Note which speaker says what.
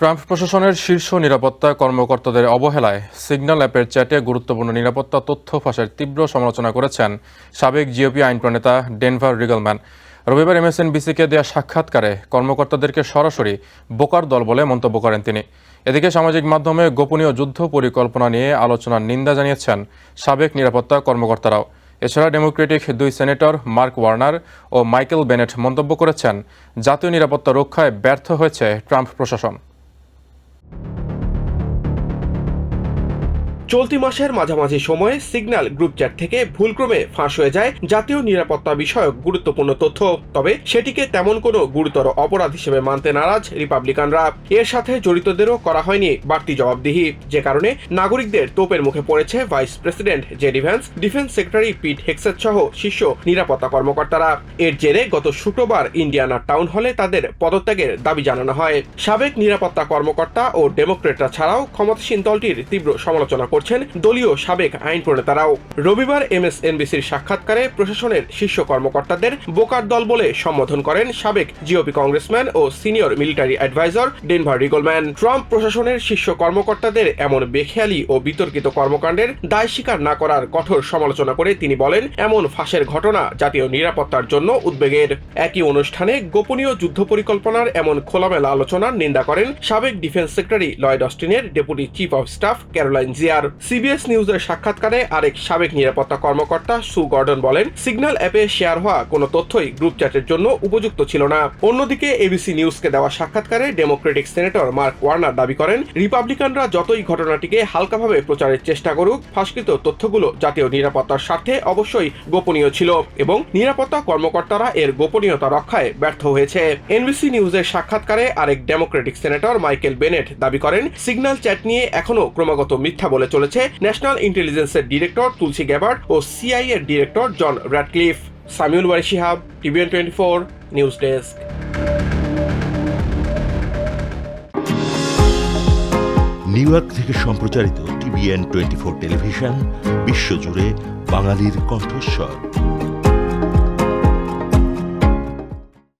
Speaker 1: Trump প্রশাসনের শীর্ষ নিরাপত্তা কর্মকর্তাদের অবহেলায় সিগন্যাল অ্যাপের চ্যাটে গুরুত্বপূর্ণ নিরাপত্তা তথ্য ফাঁসের তীব্র সমালোচনা করেছেন সাবেক জিওপি আইন প্রণেতা ডেনভার রিগলম্যান। রবিবার এমএসএনবিসিকে দেওয়া সাক্ষাৎকারে কর্মকর্তাদেরকে সরাসরি বোকার দল বলে মন্তব্য করেন তিনি। এদিকে সামাজিক মাধ্যমে গোপনীয় যুদ্ধ পরিকল্পনা নিয়ে আলোচনার নিন্দা জানিয়েছেন সাবেক নিরাপত্তা কর্মকর্তারাও। এছাড়া ডেমোক্রেটিক দুই সেনেটর মার্ক ওয়ার্নার ও মাইকেল বেনেট মন্তব্য করেছেন, জাতীয় নিরাপত্তা রক্ষায় ব্যর্থ হয়েছে ট্রাম্প প্রশাসন।
Speaker 2: চলতি মাসের মাঝামাঝি সময়ে সিগন্যাল গ্রুপ চ্যাট থেকে ভুলক্রমে ফাঁস হয়ে যায় জাতীয় নিরাপত্তা বিষয়ক গুরুত্বপূর্ণ তথ্য। তবে সেটিকে তেমন কোনো গুরুতর অপরাধ হিসেবে মানতে নারাজ রিপাবলিকানরা। এর সাথে জড়িতদেরও করা হয়নি বাড়তি জবাবদিহি। যে কারণে নাগরিকদের তোপের মুখে পড়েছে vice president JD Vance defence secretary Pete Hegseth সহ শীর্ষ নিরাপত্তা কর্মকর্তারা। এর জেরে গত শুক্রবার ইন্ডিয়ানা টাউন হলে তাদের পদত্যাগের দাবি জানানো হয়। সাবেক নিরাপত্তা কর্মকর্তা ও ডেমোক্রেটরা ছাড়াও ক্ষমতাসীন দলটির তীব্র সমালোচনা করছেন দলীয় সাবেক আইন প্রণেতারাও। রবিবার এমএসএনবিসির সাক্ষাৎকারে প্রশাসনের শীর্ষ কর্মকর্তাদের বোকার দল বলে সম্বোধন করেন সাবেক জিওপি কংগ্রেসম্যান ও senior military adviser Denver Riggleman. Trump প্রশাসনের শীর্ষ কর্মকর্তাদের এমন বেখেয়ালি ও বিতর্কিত কর্মকাণ্ডের দায় স্বীকার না করার কঠোর সমালোচনা করে তিনি বলেন, এমন ফাঁসের ঘটনা জাতীয় নিরাপত্তার জন্য উদ্বেগের। একই অনুষ্ঠানে গোপনীয় যুদ্ধ পরিকল্পনার এমন খোলামেলা আলোচনার নিন্দা করেন সাবেক defence secretary Lloyd অস্টিনের deputy chief of staff Caroline জিয়ার। সিবিএস নিউজের সাক্ষাৎকারে আরেক সাবেক নিরাপত্তা কর্মকর্তা সু গর্ডন বলেন, সিগন্যাল অ্যাপে শেয়ার হওয়া কোনো তথ্যই গ্রুপ চ্যাটের জন্য উপযুক্ত ছিল না। অন্যদিকে এবিসি নিউজকে দেওয়া সাক্ষাৎকারে ডেমোক্রেটিক সেনেটর মার্ক ওয়ার্নার দাবি করেন, রিপাবলিকানরা যতই ঘটনাটিকে হালকাভাবে প্রচারের চেষ্টা করুক, ফাঁসকৃত তথ্যগুলো জাতীয় নিরাপত্তার স্বার্থে অবশ্যই গোপনীয় ছিল এবং নিরাপত্তা কর্মকর্তারা এর গোপনীয়তা রক্ষায় ব্যর্থ হয়েছে। এনবিসি নিউজের সাক্ষাৎকারে আরেক ডেমোক্রেটিক সেনেটর মাইকেল বেনেট দাবি করেন, সিগন্যাল চ্যাট নিয়ে এখনও ক্রমাগত মিথ্যা বলে চলেছে ন্যাশনাল ইন্টেলিজেন্সের ডিরেক্টর তুলসী গ্যাবার্ড ও সিআই এর director John Ratcliffe Samiul Wari TVN twenty four, news desk.
Speaker 3: New York থেকে সম্প্রচারিত টিভিএন টোয়েন্টি ফোর টেলিভিশন, বিশ্বজুড়ে বাঙালির কণ্ঠস্বর।